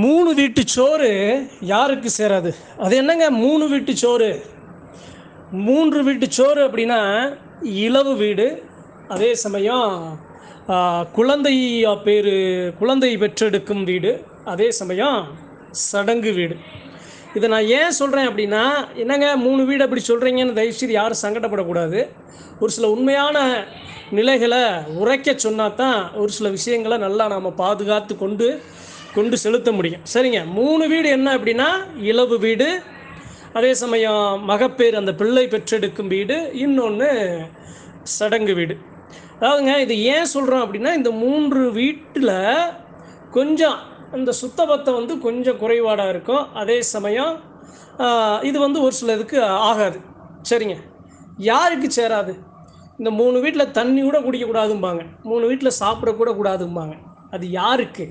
மூணு வீட்டு சோறு யாருக்கு சேராது? அது என்னங்க மூணு வீட்டு சோறு? மூன்று வீட்டு சோறு அப்படின்னா இலவு வீடு அதே சமயம் குழந்தை பேர் குழந்தை பெற்றெடுக்கும் வீடு அதே சமயம் சடங்கு வீடு. இதை நான் ஏன் சொல்கிறேன் அப்படின்னா என்னங்க மூணு வீடு அப்படி சொல்கிறீங்கன்னு தயவுசெய்து யாரும் சங்கடப்படக்கூடாது. ஒரு சில உண்மையான நிலைகளை உரைக்க சொன்னா தான் ஒரு சில விஷயங்களை நல்லா நாம் பாதுகாத்து கொண்டு கொண்டு செலுத்த முடியும். சரிங்க. மூணு வீடு என்ன அப்படின்னா இலவு வீடு. அதே சமயம் மகப்பேர் அந்த பிள்ளை பெற்றெடுக்கும் வீடு. இன்னொன்று சடங்கு வீடு. அதாவதுங்க இது ஏன் சொல்கிறோம் அப்படின்னா இந்த மூன்று வீட்டில் கொஞ்சம் அந்த சுத்தபத்தை வந்து கொஞ்சம் குறைபாடாக இருக்கும். அதே சமயம் இது வந்து ஒரு சிலதுக்கு ஆகாது. சரிங்க. யாருக்கு சேராது? இந்த மூணு வீட்டில் தண்ணி கூட குடிக்கக்கூடாதும்பாங்க. மூணு வீட்டில் சாப்பிடக்கூட கூடாதும்பாங்க அது யாருக்கு?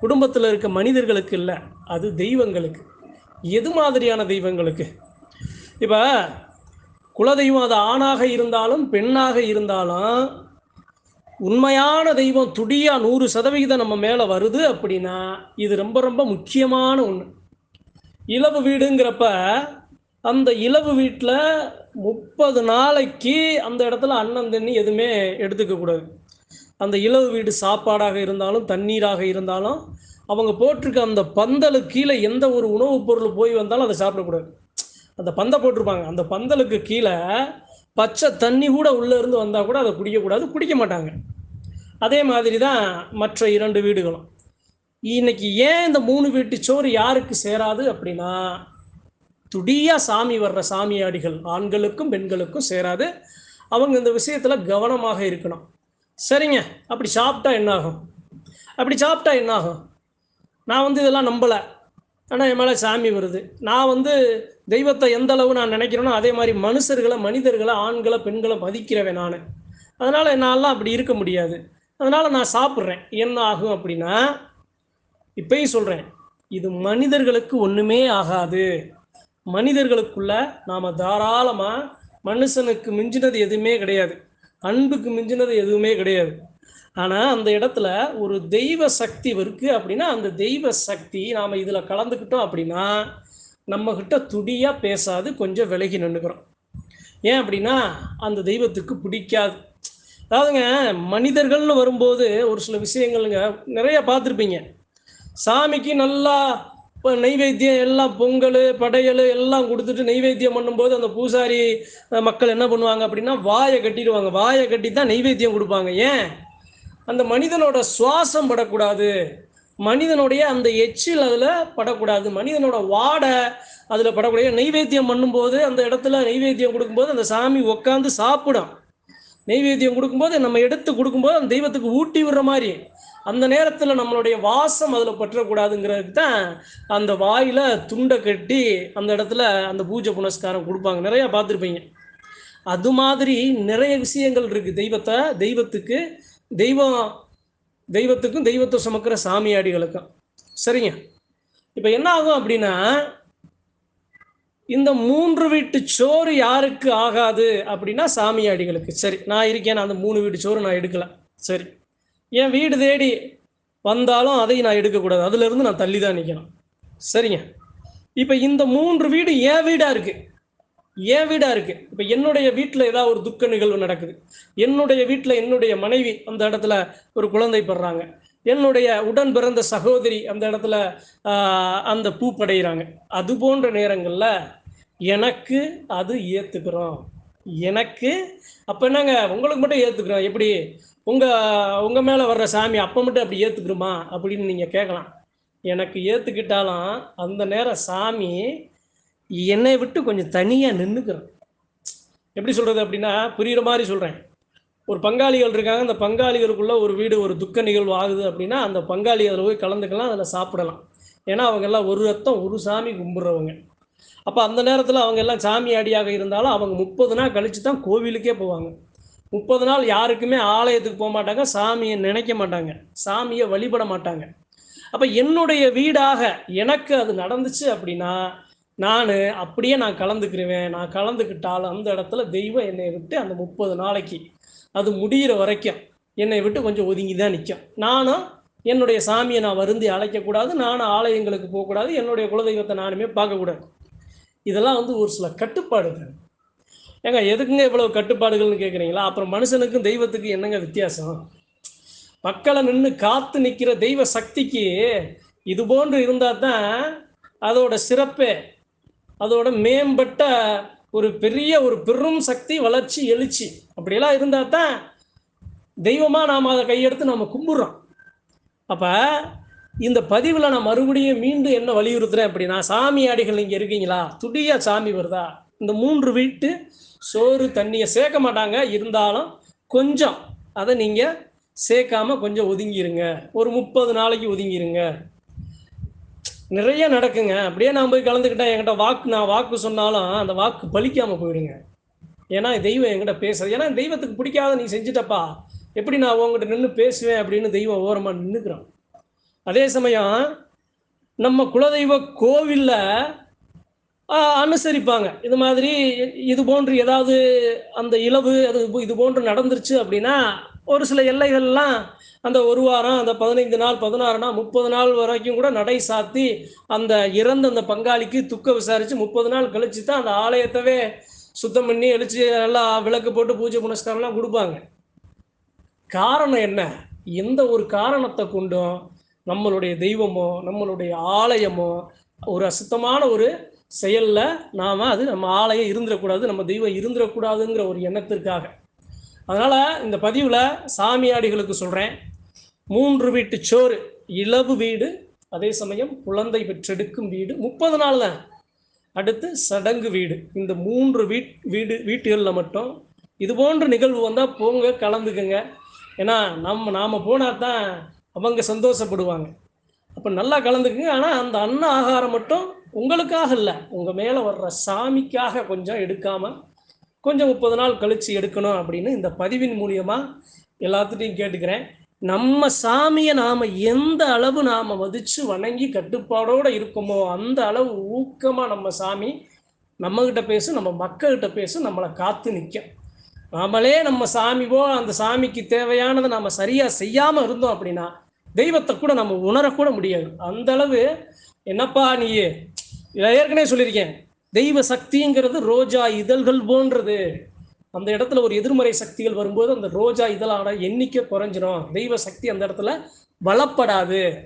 குடும்பத்தில் இருக்க மனிதர்களுக்கு இல்லை அது தெய்வங்களுக்கு. எது மாதிரியான தெய்வங்களுக்கு? இப்போ குலதெய்வம் அது ஆணாக இருந்தாலும் பெண்ணாக இருந்தாலும் உண்மையான தெய்வம் துடியாக நூறு சதவிகிதம் நம்ம மேலே வருது அப்படின்னா இது ரொம்ப ரொம்ப முக்கியமான ஒன்று இலவு வீடுங்கிறப்ப அந்த இலவு வீட்டில் முப்பது நாளைக்கு அந்த இடத்துல அண்ணன் தண்ணி எதுவுமே எடுத்துக்கக்கூடாது அந்த இலவு வீடு சாப்பாடாக இருந்தாலும் தண்ணீராக இருந்தாலும் அவங்க போட்டிருக்க அந்த பந்தலுக்கு கீழே எந்த ஒரு உணவுப் பொருள் போய் வந்தாலும் அதை சாப்பிடக்கூடாது. அந்த பந்தை போட்டிருப்பாங்க. அந்த பந்தலுக்கு கீழே பச்சை தண்ணி கூட உள்ளே இருந்து வந்தால் கூட அதை குடிக்கக்கூடாது குடிக்க மாட்டாங்க. அதே மாதிரி தான் மற்ற இரண்டு வீடுகளும். இன்னைக்கு ஏன் இந்த மூணு வீட்டு சோறு யாருக்கு சேராது அப்படின்னா துடியாக சாமி வர்ற சாமியாடிகள் ஆண்களுக்கும் பெண்களுக்கும் சேராது. அவங்க இந்த விஷயத்தில் கவனமாக இருக்கணும். சரிங்க. அப்படி சாப்பிட்டா என்ன ஆகும் அப்படி சாப்பிட்டா என்னாகும்? நான் வந்து இதெல்லாம் நம்பலை. ஆனால் என் மேலே சாமி வருது. நான் வந்து தெய்வத்தை எந்த அளவு நான் நினைக்கிறேனோ அதே மாதிரி மனுஷர்களை மனிதர்களை ஆண்களை பெண்களை மதிக்கிறவன் நான். அதனால் என்னாலாம் அப்படி இருக்க முடியாது. அதனால் நான் சாப்பிட்றேன். என்ன ஆகும் அப்படின்னா இப்பயும் சொல்கிறேன் இது மனிதர்களுக்கு ஒன்றுமே ஆகாது. மனிதர்களுக்குள்ள நாம் தாராளமாக மனுஷனுக்கு மிஞ்சினது எதுவுமே கிடையாது. அன்புக்கு மிஞ்சினது எதுவுமே கிடையாது. ஆனால் அந்த இடத்துல ஒரு தெய்வ சக்தி இருக்கு அப்படின்னா அந்த தெய்வ சக்தி நாம் இதில் கலந்துக்கிட்டோம் அப்படின்னா நம்மக்கிட்ட துடியாக பேசாது கொஞ்சம் விலகி நின்றுக்கிறோம் ஏன் அப்படின்னா அந்த தெய்வத்துக்கு பிடிக்காது. அதாவதுங்க மனிதர்கள்னு வரும்போது ஒரு சில விஷயங்கள்ங்க நிறைய பார்த்துருப்பீங்க. சாமிக்கு நல்லா இப்போ நைவேத்தியம் எல்லாம் பொங்கல் படையல் எல்லாம் கொடுத்துட்டு நைவேத்தியம் பண்ணும்போது அந்த பூசாரி மக்கள் என்ன பண்ணுவாங்க அப்படின்னா வாயை கட்டிடுவாங்க. வாயை கட்டி தான் நைவேத்தியம் கொடுப்பாங்க. ஏன்? அந்த மனிதனோட சுவாசம் படக்கூடாது. மனிதனுடைய அந்த எச்சில் அதில் படக்கூடாது. மனிதனோட வாடை அதில் படக்கூடாது. நைவேத்தியம் பண்ணும்போது அந்த இடத்துல நைவேத்தியம் கொடுக்கும்போது அந்த சாமி உட்காந்து சாப்பிடும். நெய்வேத்தியம் கொடுக்கும்போது நம்ம எடுத்து கொடுக்கும்போது அந்த தெய்வத்துக்கு ஊட்டி விடுற மாதிரி. அந்த நேரத்தில் நம்மளுடைய வாசம் அதில் பற்றக்கூடாதுங்கிறதுக்கு தான் அந்த வாயில் துண்டை கட்டி அந்த இடத்துல அந்த பூஜை புனஸ்காரம் கொடுப்பாங்க. நிறையா பார்த்துருப்பீங்க. அது மாதிரி நிறைய விஷயங்கள் இருக்குது தெய்வத்தை தெய்வத்துக்கு தெய்வம் தெய்வத்துக்கும் தெய்வத்தை சுமக்கிற சாமியாடிகளுக்கும். சரிங்க? இப்போ என்ன ஆகும் அப்படின்னா இந்த மூன்று வீட்டு சோறு யாருக்கு ஆகாது அப்படின்னா சாமியாடிகளுக்கு. சரி நான் இருக்கேன் நான் அந்த மூணு வீட்டு சோறு நான் எடுக்கல. சரி. என் வீடு தேடி வந்தாலும் அதை நான் எடுக்கக்கூடாது. அதுலேருந்து நான் தள்ளி தான் நிற்கணும் சரிங்க. இப்போ இந்த மூன்று வீடு என் வீடாக இருக்குது என் வீடாக இருக்குது இப்போ என்னுடைய வீட்டில் ஏதாவது ஒரு துக்க நிகழ்வு நடக்குது. என்னுடைய வீட்டில் என்னுடைய மனைவி அந்த இடத்துல ஒரு குழந்தை படுறாங்க என்னுடைய உடன் பிறந்த சகோதரி அந்த இடத்துல அந்த பூ படைகிறாங்க அது போன்ற நேரங்களில் எனக்கு அது ஏற்றுக்கிறோம் எனக்கு அப்போ என்னங்க உங்களுக்கு மட்டும் ஏற்றுக்கிறோம் எப்படி? உங்கள் உங்கள் மேலே வர்ற சாமி அப்போ மட்டும் அப்படி ஏற்றுக்கிறோமா அப்படின்னு நீங்கள் கேட்கலாம் எனக்கு ஏற்றுக்கிட்டாலும் அந்த நேரம் சாமி என்னை விட்டு கொஞ்சம் தனியாக நின்றுக்கிறோம் எப்படி சொல்கிறது அப்படின்னா புரிகிற மாதிரி சொல்கிறேன் ஒரு பங்காளிகள் இருக்காங்க. அந்த பங்காளிகளுக்குள்ளே ஒரு வீடு ஒரு துக்க நிகழ்வு ஆகுது அப்படின்னா அந்த பங்காளி அதில் போய் கலந்துக்கலாம் அதில் சாப்பிடலாம். ஏன்னா அவங்க எல்லாம் ஒரு ரத்தம் ஒரு சாமி கும்பிட்றவங்க. அப்போ அந்த நேரத்தில் அவங்க எல்லாம் சாமி அடியாக இருந்தாலும் அவங்க முப்பது நாள் கழித்து தான் கோவிலுக்கே போவாங்க. முப்பது நாள் யாருக்குமே ஆலயத்துக்கு போக மாட்டாங்க சாமியை நினைக்க மாட்டாங்க சாமியை வழிபட மாட்டாங்க. அப்போ என்னுடைய வீடாக எனக்கு அது நடந்துச்சு அப்படின்னா நான் அப்படியே நான் கலந்துக்கிருவேன் நான் கலந்துக்கிட்டாலும் அந்த இடத்துல தெய்வம் என்னை விட்டு அந்த முப்பது நாளைக்கு அது முடிகிற வரைக்கும் என்னை விட்டு கொஞ்சம் ஒதுங்கி தான் நிற்கும் நானும் என்னுடைய சாமியை நான் வருந்தி அழைக்கக்கூடாது நானும் ஆலயங்களுக்கு போகக்கூடாது என்னுடைய குலதெய்வத்தை நானுமே பார்க்கக்கூடாது. இதெல்லாம் வந்து ஒரு சில கட்டுப்பாடுகள். ஏங்க எதுக்குங்க இவ்வளவு கட்டுப்பாடுகள்னு கேட்குறீங்களா அப்புறம் மனுஷனுக்கும் தெய்வத்துக்கும் என்னங்க வித்தியாசம்? மக்களை நின்று காத்து நிற்கிற தெய்வ சக்திக்கு இது போன்று இருந்தால் தான் அதோட சிறப்பே அதோட மேம்பட்ட ஒரு பெரிய ஒரு பெரும் சக்தி வளர்ச்சி எழுச்சி. அப்படியெல்லாம் இருந்தால் தான் தெய்வமாக நாம் அதை கையெடுத்து நம்ம கும்பிட்றோம். அப்போ இந்த பதிவில் நான் மறுபடியும் மீண்டும் என்ன வலியுறுத்துறேன் அப்படின்னா சாமி ஆடிகள் நீங்கள் இருக்கீங்களா? துடியா சாமி வருதா? இந்த மூன்று வீட்டு சோறு தண்ணியை சேர்க்க மாட்டாங்க. இருந்தாலும் கொஞ்சம் அதை நீங்கள் சேர்க்காம கொஞ்சம் ஒதுங்கிருங்க. ஒரு முப்பது நாளைக்கு ஒதுங்கிருங்க. நிறைய நடக்குங்க. அப்படியே நான் போய் கலந்துக்கிட்டேன். என்கிட்ட வாக்கு நான் வாக்கு சொன்னாலும் அந்த வாக்கு பலிக்காமல் போயிடுங்க. ஏன்னா தெய்வம் என்கிட்ட பேசுறது. ஏன்னா தெய்வத்துக்கு பிடிக்காத நீ செஞ்சுட்டப்பா. எப்படி நான் உங்ககிட்ட நின்று பேசுவேன் அப்படின்னு தெய்வம் ஓரமாக நின்றுக்கிறான் அதே சமயம் நம்ம குலதெய்வ கோவிலில் அனுசரிப்பாங்க. இது மாதிரி இது போன்று ஏதாவது அந்த இலவு அது இது போன்று நடந்துருச்சு அப்படின்னா ஒரு சில எல்லைகள்லாம் அந்த ஒரு வாரம் அந்த பதினைந்து நாள் பதினாறு நாள் முப்பது நாள் வரைக்கும் கூட நடை சாத்தி அந்த இறந்த அந்த பங்காளிக்கு துக்க விசாரித்து முப்பது நாள் கழிச்சு தான் அந்த ஆலயத்தவே சுத்தம் பண்ணி எழுச்சி நல்லா விளக்கு போட்டு பூஜை புனஸ்காரம்லாம் கொடுப்பாங்க. காரணம் என்ன? எந்த ஒரு காரணத்தை கொண்டும் நம்மளுடைய தெய்வமோ நம்மளுடைய ஆலயமோ ஒரு அசுத்தமான ஒரு செயலில் நாம் அது நம்ம ஆலயம் இருந்துடக்கூடாது நம்ம தெய்வம் இருந்துடக்கூடாதுங்கிற ஒரு எண்ணத்திற்காக. அதனால் இந்த பதிவில் சாமியாடிகளுக்கு சொல்கிறேன் மூன்று வீட்டு சோறு இலவு வீடு அதே சமயம் குழந்தை பெற்றெடுக்கும் வீடு முப்பது நாள் தான் அடுத்து சடங்கு வீடு. இந்த மூன்று வீட் வீடு வீட்டுகளில் மட்டும் இது போன்ற நிகழ்வு வந்தால் போங்க கலந்துக்குங்க. ஏன்னா நம்ம நாம் போனால் தான் அவங்க சந்தோஷப்படுவாங்க. அப்போ நல்லா கலந்துக்குங்க. ஆனால் அந்த அன்ன ஆகாரம் மட்டும் உங்களுக்காக இல்லை. உங்கள் மேலே வர்ற சாமிக்காக கொஞ்சம் எடுக்காமல் கொஞ்சம் முப்பது நாள் கழித்து எடுக்கணும் அப்படின்னு இந்த பதிவின் மூலியமாக எல்லாத்துட்டையும் கேட்டுக்கிறேன். நம்ம சாமியை நாம் எந்த அளவு நாம் மதித்து வணங்கி கட்டுப்பாடோடு இருக்கோமோ அந்த அளவு ஊக்கமாக நம்ம சாமி நம்மக்கிட்ட பேசும் நம்ம மக்கள்கிட்ட பேசும் நம்மளை காத்து நிற்கும் நாமளே நம்ம சாமிவோ அந்த சாமிக்கு தேவையானதை நாம் சரியாக செய்யாமல் இருந்தோம் அப்படின்னா தெய்வத்தை கூட நம்ம உணரக்கூட முடியாது. அந்த அளவு என்னப்பா நீ ஏற்கனவே சொல்லியிருக்கேன். தெய்வ சக்திங்கிறது ரோஜா இதழ்கள் போன்றது. அந்த இடத்துல ஒரு எதிர்மறை சக்திகள் வரும்போது அந்த ரோஜா இதழான எண்ணிக்கை குறைஞ்சிரும். தெய்வ சக்தி அந்த இடத்துல வளப்படாது.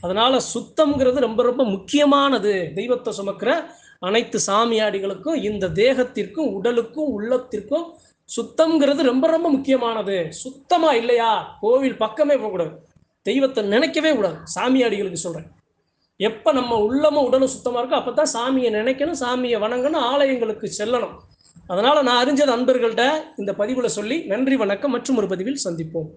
அதனால சுத்தம்ங்கிறது ரொம்ப ரொம்ப முக்கியமானது. தெய்வத்தை சுமக்கிற அனைத்து சாமியாடிகளுக்கும் இந்த தேகத்திற்கும் உடலுக்கும் உள்ளத்திற்கும் சுத்தம்ங்கிறது ரொம்ப ரொம்ப முக்கியமானது. சுத்தமா இல்லையா? கோவில் பக்கமே போகக்கூடாது. தெய்வத்தை நினைக்கவே கூடாது. சாமியாடிகளுக்கு சொல்கிறேன் எப்போ நம்ம உள்ளமும் உடலும் சுத்தமாக இருக்கோ அப்போ தான் சாமியை நினைக்கணும் சாமியை வணங்கணும் ஆலயங்களுக்கு செல்லணும். அதனால் நான் அறிஞ்சது அன்பர்கள்ட்ட இந்த பதிவில் சொல்லி நன்றி வணக்கம் மற்றும் ஒரு பதிவில் சந்திப்போம்.